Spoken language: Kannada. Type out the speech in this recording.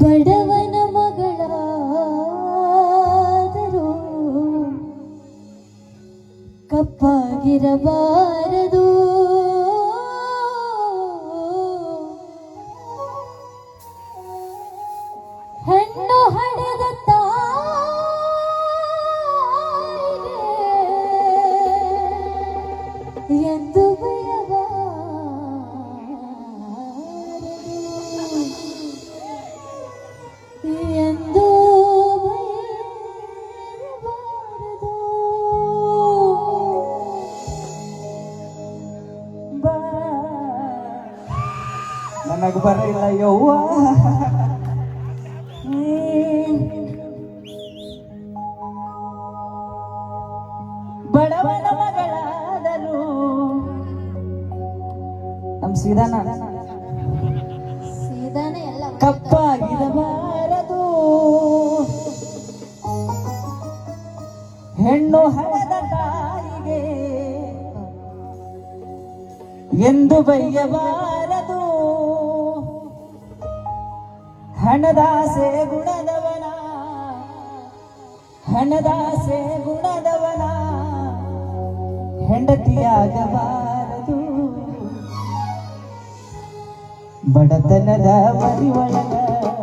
ಬಡವನ ಮಗಳಾದರೂ ಕಪ್ಪಾಗಿರಬಾರದು. ಹೆಣ್ಣು ಹಡೆದ ತಾಯಿಗೆ ಎಂದು ನನಗ್ ಬರಲಿಲ್ಲ ಯವ್ವ ಬಡವನ ಮಗಳಾದರು. ನಮ್ ಸೀದಾನ. ಸೀದಾನೆ ಎಲ್ಲ ಕಪ್ಪಾಗಿರಬಾರದು. ಹೆಣ್ಣು ಹಣದ ತಾಯಿಗೆ. ಎಂದು ಬಯ್ಯಬಾರದು ಹಣದಾಸೆ ಗುಣದವನ. ಹಣದಾಸೆ ಗುಣದವನ. ಹೆಂಡತಿಯಾಗಬಾರದು. ಬಡತನದ ಮರಿಯೊಳಗ